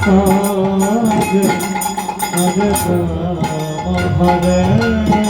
আজ আজ হরে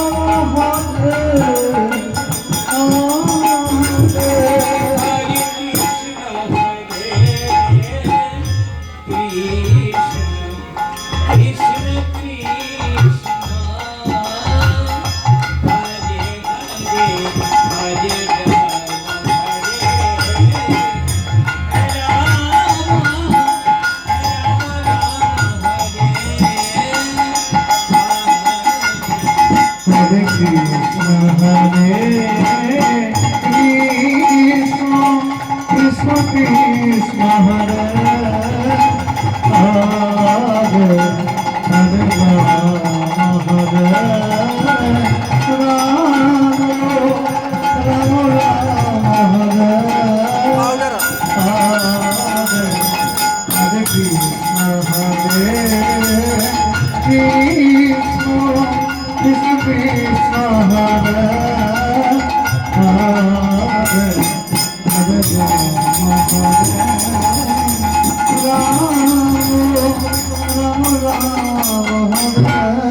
Ram Ram Ram Ram